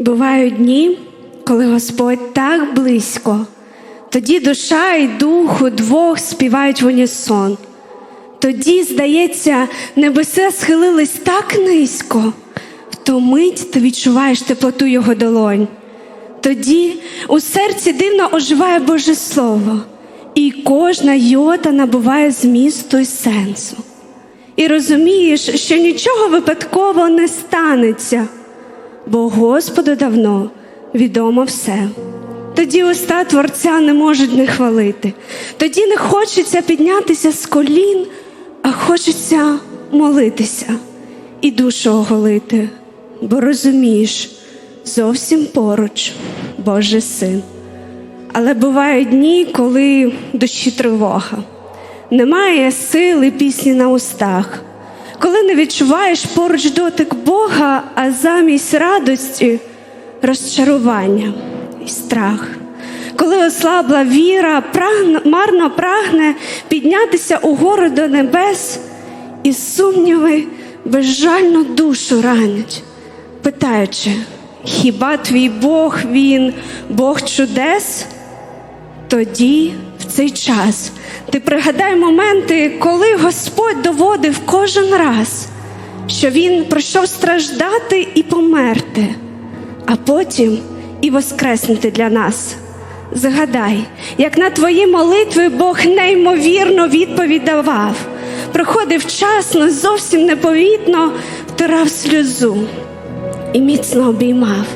Бувають дні, коли Господь так близько, тоді душа і дух удвох співають в унісон. Тоді, здається, небеса схилились так низько, в ту мить ти відчуваєш теплоту його долонь. Тоді у серці дивно оживає Боже Слово, і кожна йота набуває змісту і сенсу. І розумієш, що нічого випадково не станеться, бо Господу давно відомо все. Тоді уста Творця не можуть не хвалити, тоді не хочеться піднятися з колін, а хочеться молитися і душу оголити, бо розумієш, зовсім поруч Божий син. Але бувають дні, коли душі тривога, немає сили пісні на устах, коли не відчуваєш поруч дотик Бога, а замість радості розчарування і страх. Коли ослабла віра, прагне, марно прагне піднятися угору до небес, і сумніви безжально душу ранять, питаючи, хіба твій Бог він Бог чудес? Тоді, в цей час, ти пригадай моменти, коли Господь доводив кожен раз, що Він прийшов страждати і померти, а потім і воскреснути для нас. Згадай, як на твої молитви Бог неймовірно відповідь давав, приходив вчасно, зовсім непомітно втирав сльозу і міцно обіймав,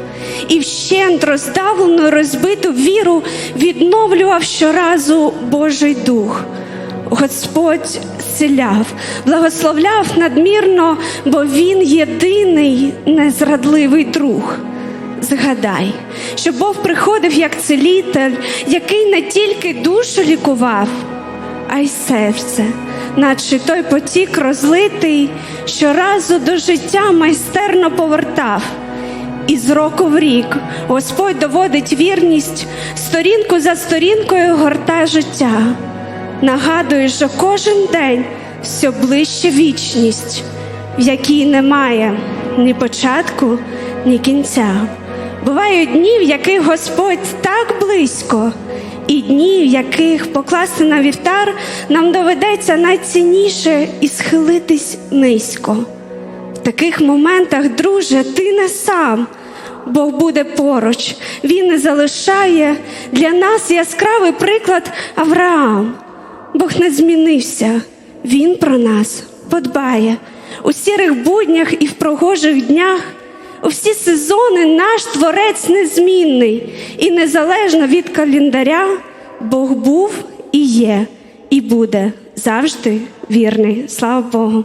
і вщент роздавлену, розбиту віру відновлював щоразу Божий дух. Господь зціляв, благословляв надмірно, бо Він єдиний незрадливий друг. Згадай, що Бог приходив як целитель, який не тільки душу лікував, а й серце, наче той потік розлитий, щоразу до життя майстерно повертав. І з року в рік Господь доводить вірність, сторінку за сторінкою горта життя. Нагадує, що кожен день все ближче вічність, в якій немає ні початку, ні кінця. Бувають дні, в яких Господь так близько, і дні, в яких покласти на вівтар нам доведеться найцінніше і схилитись низько. В таких моментах, друже, ти не сам, Бог буде поруч. Він не залишає для нас яскравий приклад Авраам. Бог не змінився, Він про нас подбає у сірих буднях і в прогожих днях. У всі сезони наш творець незмінний і незалежно від календаря, Бог був і є, і буде завжди вірний. Слава Богу.